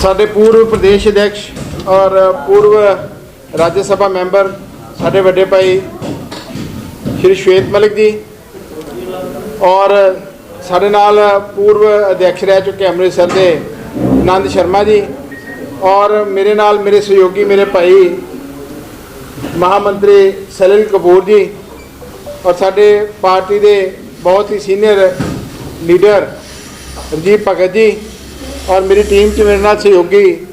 ਸਾਡੇ ਪੂਰਵ ਪ੍ਰਦੇਸ਼ ਅਧਿਕਸ਼ ਔਰ ਪੂਰਵ ਰਾਜ ਸਭਾ ਮੈਂਬਰ ਸਾਡੇ ਵੱਡੇ ਭਾਈ ਸ਼੍ਰੀ ਸ਼ਵੇਤ ਮਲਿਕ ਜੀ ਔਰ ਸਾਡੇ ਨਾਲ ਪੂਰਵ ਅਧਿਕਸ਼ ਰਹਿ ਚੁੱਕੇ ਅੰਮ੍ਰਿਤਸਰ ਦੇ ਆਨੰਦ ਸ਼ਰਮਾ ਜੀ ਔਰ ਮੇਰੇ ਨਾਲ ਮੇਰੇ ਸਹਿਯੋਗੀ ਮੇਰੇ ਭਾਈ ਮਹਾਮੰਤਰੀ ਸਲਿਲ ਕਪੂਰ ਜੀ ਔਰ ਸਾਡੇ ਪਾਰਟੀ ਦੇ ਬਹੁਤ ਹੀ ਸੀਨੀਅਰ ਲੀਡਰ ਰਜੀਵ ਭਗਤ ਜੀ ਔਰ ਮੇਰੀ ਟੀਮ 'ਚ ਮੇਰੇ ਨਾਲ ਸਹਿਯੋਗੀ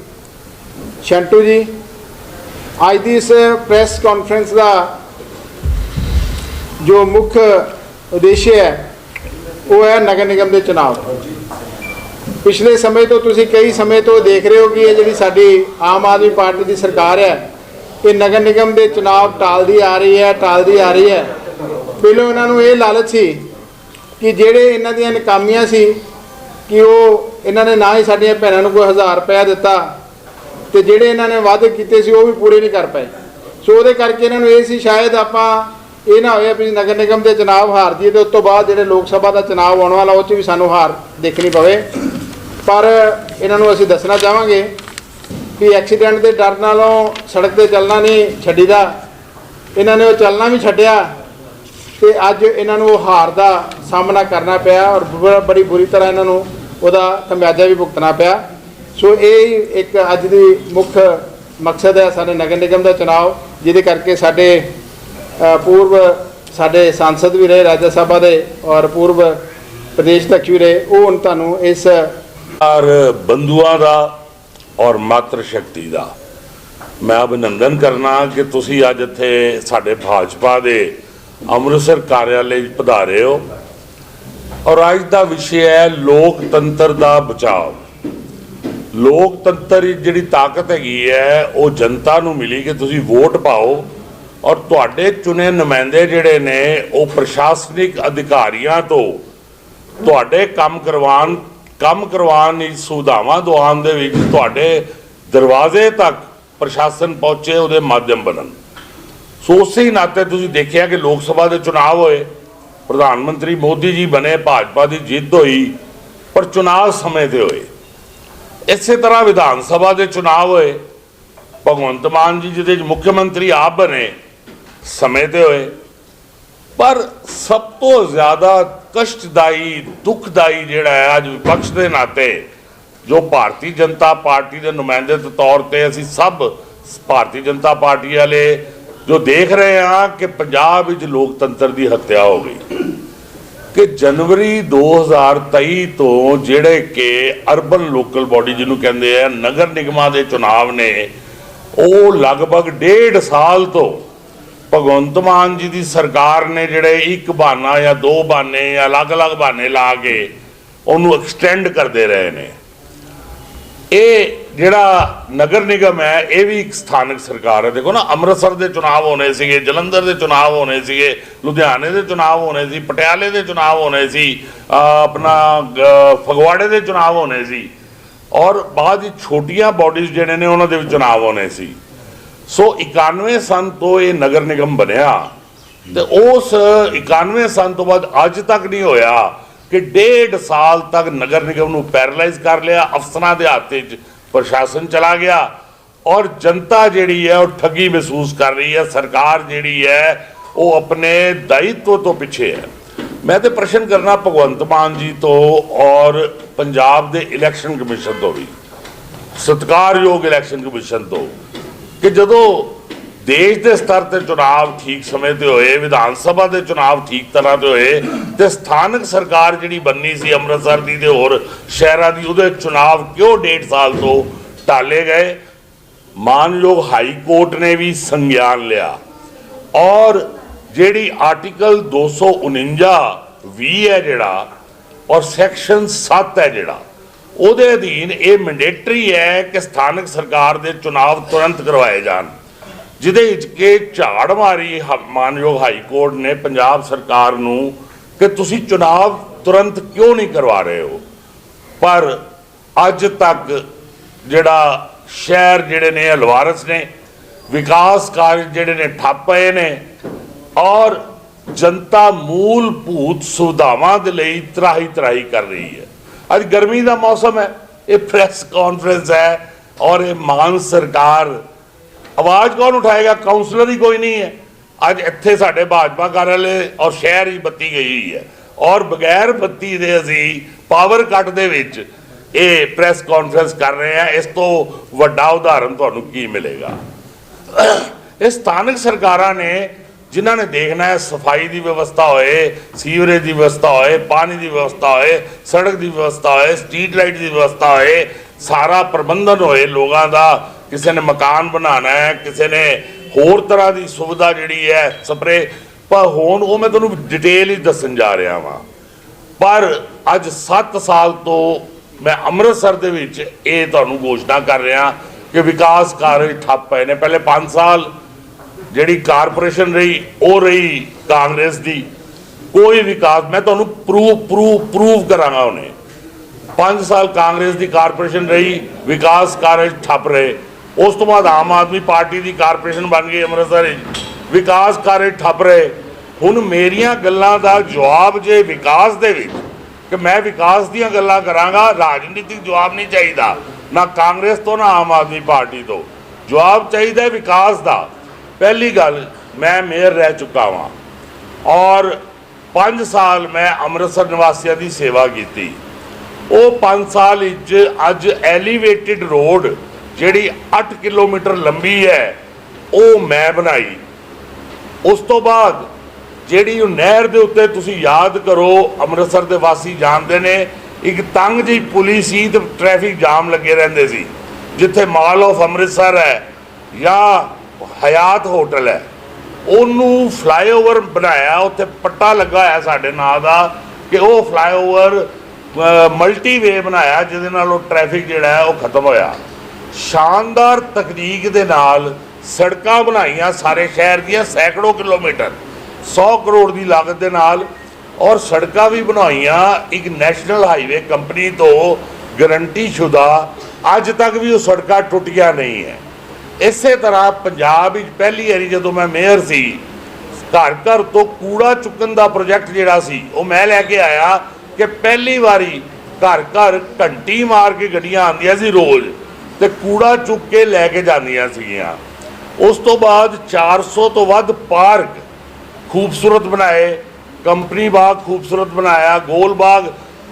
ਸ਼ੰਟੂ ਜੀ। ਅੱਜ ਦੀ ਇਸ ਪ੍ਰੈਸ ਕਾਨਫਰੰਸ ਦਾ ਜੋ ਮੁੱਖ ਉਦੇਸ਼ ਹੈ, ਉਹ ਹੈ ਨਗਰ ਨਿਗਮ ਦੇ ਚੁਣਾਵ। ਪਿਛਲੇ ਸਮੇਂ ਤੋਂ ਤੁਸੀਂ ਕਈ ਸਮੇਂ ਤੋਂ ਦੇਖ ਰਹੇ ਹੋ ਕਿ ਇਹ ਜਿਹੜੀ ਸਾਡੀ ਆਮ ਆਦਮੀ ਪਾਰਟੀ ਦੀ ਸਰਕਾਰ ਹੈ, ਇਹ ਨਗਰ ਨਿਗਮ ਦੇ ਚੁਣਾਵ ਟਾਲਦੀ ਆ ਰਹੀ ਹੈ, ਟਾਲਦੀ ਆ ਰਹੀ ਹੈ। ਪਹਿਲਾਂ ਇਹਨਾਂ ਨੂੰ ਇਹ ਲਾਲਚ ਸੀ ਕਿ ਜਿਹੜੇ ਇਹਨਾਂ ਦੀਆਂ ਨਕਾਮੀਆਂ ਸੀ, ਕਿ ਉਹ ਇਹਨਾਂ ਨੇ ਨਾ ਹੀ ਸਾਡੀਆਂ ਭੈਣਾਂ ਨੂੰ ਕੋਈ 1000 ਰੁਪਇਆ ਦਿੱਤਾ ਤੇ ਜਿਹੜੇ ਇਹਨਾਂ ਨੇ ਵਾਅਦੇ ਕੀਤੇ ਸੀ ਉਹ ਵੀ ਪੂਰੇ ਨਹੀਂ ਕਰ ਪਏ। ਸੋ ਉਹਦੇ ਕਰਕੇ ਇਹਨਾਂ ਨੂੰ ਇਹ ਸੀ ਸ਼ਾਇਦ ਆਪਾਂ ਇਹ ਨਾ ਹੋਏ ਵੀ ਨਗਰ ਨਿਗਮ ਦੇ ਚੁਣਾਵ ਹਾਰ ਜੀਏ ਤੇ ਉਸ ਤੋਂ ਬਾਅਦ ਜਿਹੜੇ ਲੋਕ ਸਭਾ ਦਾ ਚੁਣਾਵ ਆਉਣ ਵਾਲਾ ਉਹ 'ਚ ਵੀ ਸਾਨੂੰ ਹਾਰ ਦੇਖਣੀ ਪਵੇ। ਪਰ ਇਹਨਾਂ ਨੂੰ ਅਸੀਂ ਦੱਸਣਾ ਚਾਹਾਂਗੇ ਕਿ ਐਕਸੀਡੈਂਟ ਦੇ ਡਰ ਨਾਲੋਂ ਸੜਕ ਤੇ ਚੱਲਣਾ ਨਹੀਂ ਛੱਡੀਦਾ। ਇਹਨਾਂ ਨੇ ਉਹ ਚੱਲਣਾ ਵੀ ਛੱਡਿਆ ਤੇ ਅੱਜ ਇਹਨਾਂ ਨੂੰ ਉਹ ਹਾਰ ਦਾ ਸਾਹਮਣਾ ਕਰਨਾ ਪਿਆ ਔਰ ਬ- ਬੜੀ ਬੁਰੀ ਤਰ੍ਹਾਂ ਇਹਨਾਂ ਨੂੰ ਉਹਦਾ ਖਮਿਆਜਾ ਵੀ ਭੁਗਤਣਾ ਪਿਆ। ਸੋ ਇਹ ਇੱਕ ਅੱਜ ਦੀ ਮੁੱਖ ਮਕਸਦ ਹੈ ਸਾਡੇ ਨਗਰ ਨਿਗਮ ਦਾ ਚੁਣਾਵ ਜਿਹਦੇ ਕਰਕੇ ਸਾਡੇ ਅ, ਪੂਰਵ ਸਾਡੇ ਸੰਸਦ ਵੀ ਰਹੇ ਰਾਜ ਸਭਾ ਦੇ ਔਰ ਪੂਰਵ ਪ੍ਰਦੇਸ਼ ਅਧਿਕਸ਼ ਵੀ ਰਹੇ। ਉਹ ਹੁਣ ਤੁਹਾਨੂੰ ਇਸ ਔਰ ਬੰਧੂਆਂ ਦਾ ਔਰ ਮਾਤਰ ਸ਼ਕਤੀ ਦਾ ਮੈਂ ਅਭਿਨੰਦਨ ਕਰਨਾ ਕਿ ਤੁਸੀਂ ਅੱਜ ਇੱਥੇ ਸਾਡੇ ਭਾਜਪਾ ਦੇ ਅੰਮ੍ਰਿਤਸਰ ਕਾਰਿਆਲੇ 'ਚ ਪਧਾਰੇ ਹੋ। ਔਰ ਅੱਜ ਦਾ ਵਿਸ਼ੇ ਹੈ ਲੋਕਤੰਤਰ ਦਾ ਬਚਾਅ ਲੋਕਤੰਤਰ ਜਿਹੜੀ ਤਾਕਤ ਹੈਗੀ ਹੈ, ਉਹ ਜਨਤਾ ਨੂੰ ਮਿਲੀ ਕਿ ਤੁਸੀਂ ਵੋਟ ਪਾਓ ਔਰ ਤੁਹਾਡੇ ਚੁਣੇ ਨੁਮਾਇੰਦੇ ਜਿਹੜੇ ਨੇ, ਉਹ ਪ੍ਰਸ਼ਾਸਨਿਕ ਅਧਿਕਾਰੀਆਂ ਤੋਂ ਤੁਹਾਡੇ ਕੰਮ ਕਰਵਾਉਣ ਕੰਮ ਕਰਵਾਉਣ ਦੀ ਸੁਵਿਧਾਵਾਂ ਦਵਾਉਣ ਦੇ ਵਿੱਚ ਤੁਹਾਡੇ ਦਰਵਾਜ਼ੇ ਤੱਕ ਪ੍ਰਸ਼ਾਸਨ ਪਹੁੰਚੇ, ਉਹਦੇ ਮਾਧਿਅਮ ਬਣਨ। ਸੋ ਉਸੇ ਨਾਤੇ ਤੁਸੀਂ ਦੇਖਿਆ ਕਿ ਲੋਕ ਸਭਾ ਦੇ ਚੁਣਾਵ ਹੋਏ। ਪ੍ਰਧਾਨ ਮੰਤਰੀ ਮੋਦੀ ਜੀ ਬਣੇ, ਭਾਜਪਾ ਦੀ ਜਿੱਤ ਹੋਈ, ਪਰ ਚੁਣਾਵ ਸਮੇਂ ਤੇ ਹੋਏ। ਇਸੇ ਤਰ੍ਹਾਂ ਵਿਧਾਨ ਸਭਾ ਦੇ ਚੁਣਾਵ ਹੋਏ, ਭਗਵੰਤ ਮਾਨ ਜੀ, ਜਿਹਦੇ ਮੁੱਖ ਮੰਤਰੀ ਆਪ ਬਣੇ, ਸਮੇਂ ਤੇ ਹੋਏ। ਪਰ ਸਭ ਤੋਂ ਜ਼ਿਆਦਾ ਕਸ਼ਟਦਾਈ, ਦੁਖਦਾਈ ਜਿਹੜਾ ਹੈ, ਅੱਜ ਵਿਪਕਸ਼ ਦੇ ਨਾਤੇ, ਜੋ ਭਾਰਤੀ ਜਨਤਾ ਪਾਰਟੀ ਦੇ ਨੁਮਾਇੰਦੇ ਦੇ ਤੌਰ ਤੇ ਅਸੀਂ ਸਭ ਭਾਰਤੀ ਜਨਤਾ ਪਾਰਟੀ ਵਾਲੇ ਜੋ ਦੇਖ ਰਹੇ ਹਾਂ ਕਿ ਪੰਜਾਬ ਵਿੱਚ ਲੋਕਤੰਤਰ ਦੀ ਹੱਤਿਆ ਹੋ ਗਈ। ਕਿ ਜਨਵਰੀ 2023 ਤੋਂ ਜਿਹੜੇ ਕਿ ਅਰਬਨ ਲੋਕਲ ਬਾਡੀ ਜਿਹਨੂੰ ਕਹਿੰਦੇ ਆ, ਨਗਰ ਨਿਗਮਾਂ ਦੇ ਚੁਣਾਵ ਨੇ, ਉਹ ਲਗਭਗ ਡੇਢ ਸਾਲ ਤੋਂ ਭਗਵੰਤ ਮਾਨ ਜੀ ਦੀ ਸਰਕਾਰ ਨੇ ਜਿਹੜੇ ਇੱਕ ਬਹਾਨਾ ਜਾਂ ਦੋ ਬਹਾਨੇ ਜਾਂ ਅਲੱਗ-ਅਲੱਗ ਬਹਾਨੇ ਲਾ ਕੇ ਉਹਨੂੰ ਐਕਸਟੈਂਡ ਕਰਦੇ ਰਹੇ ਨੇ। ਇਹ ਜਿਹੜਾ ਨਗਰ ਨਿਗਮ ਹੈ, ਇਹ ਵੀ ਇੱਕ ਸਥਾਨਕ ਸਰਕਾਰ ਹੈ। ਦੇਖੋ ਨਾ, ਅੰਮ੍ਰਿਤਸਰ ਦੇ ਚੁਣਾਵ ਹੋਣੇ ਸੀਗੇ, ਜਲੰਧਰ ਦੇ ਚੁਣਾਵ ਹੋਣੇ ਸੀਗੇ, ਲੁਧਿਆਣੇ ਦੇ ਚੁਣਾਵ ਹੋਣੇ ਸੀ, ਪਟਿਆਲੇ ਦੇ ਚੁਣਾਵ ਹੋਣੇ ਸੀ ਆਪਣਾ ਫਗਵਾੜੇ ਦੇ ਚੁਣਾਵ ਹੋਣੇ ਸੀ। ਔਰ ਬਾਅਦ ਵਿੱਚ ਛੋਟੀਆਂ ਬਾਡੀਜ਼ ਜਿਹੜੇ ਨੇ, ਉਹਨਾਂ ਦੇ ਵੀ ਚੁਣਾਵ ਹੋਣੇ ਸੀ। ਸੋ 91 ਸਨ ਤੋਂ ਇਹ ਨਗਰ ਨਿਗਮ ਬਣਿਆ ਤੇ ਉਸ 91 ਸਨ ਤੋਂ ਬਾਅਦ ਅੱਜ ਤੱਕ ਨਹੀਂ ਹੋਇਆ ਕਿ ਡੇਢ ਸਾਲ ਤੱਕ ਨਗਰ ਨਿਗਮ ਨੂੰ ਪੈਰਲਾਈਜ਼ ਕਰ ਲਿਆ, ਅਫਸਰਾਂ ਦੇ ਹੱਥ 'ਚ ਪ੍ਰਸ਼ਾਸਨ ਚਲਾ ਗਿਆ ਔਰ ਜਨਤਾ ਜਿਹੜੀ ਹੈ ਉਹ ਠੱਗੀ ਮਹਿਸੂਸ ਕਰ ਰਹੀ ਹੈ, ਸਰਕਾਰ ਜਿਹੜੀ ਹੈ ਉਹ ਆਪਣੇ ਦਾਇਿਤਵ ਤੋਂ ਪਿੱਛੇ ਹੈ। ਮੈਂ ਤੇ ਪ੍ਰਸ਼ਨ ਕਰਨਾ ਭਗਵੰਤ ਮਾਨ ਜੀ ਤੋਂ ਔਰ ਪੰਜਾਬ ਦੇ ਇਲੈਕਸ਼ਨ ਕਮਿਸ਼ਨ ਤੋਂ ਵੀ, ਸਤਿਕਾਰਯੋਗ ਇਲੈਕਸ਼ਨ ਕਮਿਸ਼ਨ ਤੋਂ, ਕਿ ਜਦੋਂ ਦੇਸ਼ ਦੇ ਸਤਰ ਤੇ ਚੁਣਾਵ ਠੀਕ ਸਮੇਂ ਤੇ ਹੋਏ, ਵਿਧਾਨ ਸਭਾ ਦੇ ਚੁਣਾਵ ਠੀਕ ਤਰ੍ਹਾਂ ਤੇ ਹੋਏ ਤੇ ਸਥਾਨਕ ਸਰਕਾਰ ਜਿਹੜੀ ਬੰਨੀ ਸੀ ਅੰਮ੍ਰਿਤਸਰ ਦੀ ਤੇ ਹੋਰ ਸ਼ਹਿਰਾਂ ਦੀ, ਉਹਦੇ ਚੁਣਾਵ ਕਿਉਂ ਡੇਢ ਸਾਲ ਤੋਂ ਟਾਲੇ ਗਏ? ਮਾਨਯੋਗ ਹਾਈ ਕੋਰਟ ਨੇ ਵੀ ਸੰਗਿਆਨ ਲਿਆ। ਔਰ ਜਿਹੜੀ ਆਰਟੀਕਲ 249 ਵੀ ਹੈ ਜਿਹੜਾ ਔਰ ਸੈਕਸ਼ਨ 7 ਹੈ ਜਿਹੜਾ, ਉਹਦੇ ਅਧੀਨ ਇਹ ਮੈਂਡੇਟਰੀ ਹੈ ਕਿ ਸਥਾਨਕ ਸਰਕਾਰ ਦੇ ਚੁਣਾਵ ਤੁਰੰਤ ਕਰਵਾਏ ਜਾਣ। ਜਿਹਦੇ ਵਿੱਚ ਕਿ ਝਾੜ ਮਾਰੀ ਮਾਨਯੋਗ ਹਾਈ ਕੋਰਟ ਨੇ ਪੰਜਾਬ ਸਰਕਾਰ ਨੂੰ ਕਿ ਤੁਸੀਂ ਚੁਣਾਵ ਤੁਰੰਤ ਕਿਉਂ ਨਹੀਂ ਕਰਵਾ ਰਹੇ ਹੋ? ਪਰ ਅੱਜ ਤੱਕ ਜਿਹੜਾ ਸ਼ਹਿਰ ਜਿਹੜੇ ਨੇ ਹਲਵਾਰਸ ਨੇ, ਵਿਕਾਸ ਕਾਰਜ ਜਿਹੜੇ ਨੇ ਠੱਪ ਪਏ ਨੇ ਔਰ ਜਨਤਾ ਮੂਲ ਭੂਤ ਸੁਵਿਧਾਵਾਂ ਦੇ ਲਈ ਤਰਾਹੀ ਤਰਾਹੀ ਕਰ ਰਹੀ ਹੈ। ਅੱਜ ਗਰਮੀ ਦਾ ਮੌਸਮ ਹੈ, ਇਹ ਪ੍ਰੈਸ ਕਾਨਫਰੰਸ ਹੈ ਔਰ ਇਹ ਮਾਨ ਸਰਕਾਰ ਆਵਾਜ਼ ਕੌਣ ਉਠਾਏਗਾ? ਕਾਉਂਸਲਰ ਹੀ ਕੋਈ ਨਹੀਂ ਹੈ। ਅੱਜ ਇੱਥੇ ਸਾਡੇ ਭਾਜਪਾ ਕਾਰਜਾਲੇ ਔਰ ਸ਼ਹਿਰ ਹੀ ਬੱਤੀ ਗਈ ਹੋਈ ਹੈ। ਔਰ ਬਗੈਰ ਬੱਤੀ ਦੇ ਅਸੀਂ ਪਾਵਰ ਕੱਟ ਦੇ ਵਿੱਚ ਇਹ ਪ੍ਰੈਸ ਕਾਨਫਰੰਸ ਕਰ ਰਹੇ ਹਾਂ। ਇਸ ਤੋਂ ਵੱਡਾ ਉਦਾਹਰਨ ਤੁਹਾਨੂੰ ਕੀ ਮਿਲੇਗਾ? ਇਹ ਸਥਾਨਕ ਸਰਕਾਰਾਂ ਨੇ, ਜਿਨ੍ਹਾਂ ਨੇ ਦੇਖਣਾ ਹੈ ਸਫ਼ਾਈ ਦੀ ਵਿਵਸਥਾ ਹੋਏ, ਸੀਵਰੇਜ ਦੀ ਵਿਵਸਥਾ ਹੋਏ, ਪਾਣੀ ਦੀ ਵਿਵਸਥਾ ਹੋਏ, ਸੜਕ ਦੀ ਵਿਵਸਥਾ ਹੋਏ ਸਟਰੀਟ ਲਾਈਟ ਦੀ ਵਿਵਸਥਾ ਹੋਏ, ਸਾਰਾ ਪ੍ਰਬੰਧਨ ਹੋਏ ਲੋਕਾਂ ਦਾ ਕਿਸੇ ਨੇ ਮਕਾਨ ਬਣਾਉਣਾ ਹੈ, ਕਿਸੇ ਨੇ ਹੋਰ ਤਰ੍ਹਾਂ ਦੀ ਸੁਵਿਧਾ ਜਿਹੜੀ ਹੈ ਸਪਰੇ, ਪਰ ਹੁਣ ਉਹ ਮੈਂ ਤੁਹਾਨੂੰ ਡਿਟੇਲ ਹੀ ਦੱਸਣ ਜਾ ਰਿਹਾ ਵਾਂ। ਪਰ ਅੱਜ 7 ਸਾਲ ਤੋਂ ਮੈਂ ਅੰਮ੍ਰਿਤਸਰ ਦੇ ਵਿੱਚ ਇਹ ਤੁਹਾਨੂੰ ਘੋਸ਼ਣਾ ਕਰ ਰਿਹਾ ਕਿ ਵਿਕਾਸ ਕਾਰਜ ਠੱਪ ਪਏ ਨੇ। ਪਹਿਲੇ 5 ਸਾਲ ਜਿਹੜੀ ਕਾਰਪੋਰੇਸ਼ਨ ਰਹੀ, ਉਹ ਰਹੀ ਕਾਂਗਰਸ ਦੀ। ਕੋਈ ਵਿਕਾਸ, ਮੈਂ ਤੁਹਾਨੂੰ ਪ੍ਰੂਫ ਪ੍ਰੂਫ ਪ੍ਰੂਫ ਕਰਾਂਗਾ ਉਹਨੇ 5 ਸਾਲ ਕਾਂਗਰਸ ਦੀ ਕਾਰਪੋਰੇਸ਼ਨ ਰਹੀ, ਵਿਕਾਸ ਕਾਰਜ ਠੱਪ ਰਹੇ। ਉਸ ਤੋਂ ਬਾਅਦ ਆਮ ਆਦਮੀ ਪਾਰਟੀ ਦੀ ਕਾਰਪੋਰੇਸ਼ਨ ਬਣ ਗਈ ਅੰਮ੍ਰਿਤਸਰ ਵਿੱਚ। ਵਿਕਾਸ ਕਾਰਜ ਠੱਪ ਰਹੇ। ਹੁਣ ਮੇਰੀਆਂ ਗੱਲਾਂ ਦਾ ਜਵਾਬ ਜੇ ਵਿਕਾਸ ਦੇ ਵਿੱਚ, ਕਿ ਮੈਂ ਵਿਕਾਸ ਦੀਆਂ ਗੱਲਾਂ ਕਰਾਂਗਾ, ਰਾਜਨੀਤਿਕ ਜਵਾਬ ਨਹੀਂ ਚਾਹੀਦਾ। ਨਾ ਕਾਂਗਰਸ ਤੋਂ, ਨਾ ਆਮ ਆਦਮੀ ਪਾਰਟੀ ਤੋਂ। ਜਵਾਬ ਚਾਹੀਦਾ ਹੈ ਵਿਕਾਸ ਦਾ। ਪਹਿਲੀ ਗੱਲ, ਮੈਂ ਮੇਅਰ ਰਹਿ ਚੁੱਕਾ ਹਾਂ ਔਰ 5 ਸਾਲ ਮੈਂ ਅੰਮ੍ਰਿਤਸਰ ਨਿਵਾਸੀਆਂ ਦੀ ਸੇਵਾ ਕੀਤੀ। ਉਹ 5 ਸਾਲ ਵਿੱਚ ਅੱਜ ਐਲੀਵੇਟਿਡ ਰੋਡ ਜਿਹੜੀ 8 ਕਿਲੋਮੀਟਰ ਲੰਬੀ ਹੈ, ਉਹ ਮੈਂ ਬਣਾਈ। ਉਸ ਤੋਂ ਬਾਅਦ ਜਿਹੜੀ ਉਹ ਨਹਿਰ ਦੇ ਉੱਤੇ ਤੁਸੀਂ ਯਾਦ ਕਰੋ, ਅੰਮ੍ਰਿਤਸਰ ਦੇ ਵਾਸੀ ਜਾਣਦੇ ਨੇ, ਇੱਕ ਤੰਗ ਜਿਹੀ ਪੁਲੀ ਸੀ ਤੇ ਟ੍ਰੈਫਿਕ ਜਾਮ ਲੱਗੇ ਰਹਿੰਦੇ ਸੀ, ਜਿੱਥੇ ਮਾਲ ਆਫ ਅੰਮ੍ਰਿਤਸਰ ਹੈ ਜਾਂ ਹਯਾਤ ਹੋਟਲ ਹੈ। ਉਹਨੂੰ ਫਲਾਈਓਵਰ ਬਣਾਇਆ, ਉੱਥੇ ਪੱਟਾ ਲੱਗਾ ਹੋਇਆ ਸਾਡੇ ਨਾਂ ਦਾ ਕਿ ਉਹ ਫਲਾਈਓਵਰ ਮਲਟੀ ਵੇ ਬਣਾਇਆ, ਜਿਹਦੇ ਨਾਲ ਉਹ ਟ੍ਰੈਫਿਕ ਜਿਹੜਾ ਹੈ, ਉਹ ਖਤਮ ਹੋਇਆ। ਸ਼ਾਨਦਾਰ ਤਕਨੀਕ ਦੇ ਨਾਲ ਸੜਕਾਂ ਬਣਾਈਆਂ ਸਾਰੇ ਸ਼ਹਿਰ ਦੀਆਂ ਸੈਂਕੜੋ ਕਿਲੋਮੀਟਰ 100 ਕਰੋੜ ਦੀ ਲਾਗਤ ਦੇ ਨਾਲ ਔਰ ਸੜਕਾਂ ਵੀ ਬਣਾਈਆਂ ਇੱਕ ਨੈਸ਼ਨਲ ਹਾਈਵੇ ਕੰਪਨੀ ਤੋਂ ਗਰੰਟੀ ਸ਼ੁਦਾ। ਅੱਜ ਤੱਕ ਵੀ ਉਹ ਸੜਕਾਂ ਟੁੱਟੀਆਂ ਨਹੀਂ ਹੈ। ਇਸੇ ਤਰ੍ਹਾਂ ਪੰਜਾਬ ਵਿੱਚ ਪਹਿਲੀ ਵਾਰੀ ਜਦੋਂ ਮੈਂ ਮੇਅਰ ਸੀ, ਘਰ ਘਰ ਤੋਂ ਕੂੜਾ ਚੁੱਕਣ ਦਾ ਪ੍ਰੋਜੈਕਟ ਜਿਹੜਾ ਸੀ, ਉਹ ਮੈਂ ਲੈ ਕੇ ਆਇਆ ਕਿ ਪਹਿਲੀ ਵਾਰੀ ਘਰ ਘਰ ਘੰਟੀ ਮਾਰ ਕੇ ਗੱਡੀਆਂ ਆਉਂਦੀਆਂ ਸੀ ਰੋਜ਼। ਤੇ ਕੂੜਾ ਚੁੱਕ ਕੇ ਲੈ ਕੇ ਜਾਂਦੀਆਂ ਸੀਗੀਆਂ। ਉਸ ਤੋਂ ਬਾਅਦ 400 ਤੋਂ ਵੱਧ ਪਾਰਕ ਖੂਬਸੂਰਤ ਬਣਾਏ। ਕੰਪਨੀ ਬਾਗ ਖੂਬਸੂਰਤ ਬਣਾਇਆ, ਗੋਲ ਬਾਗ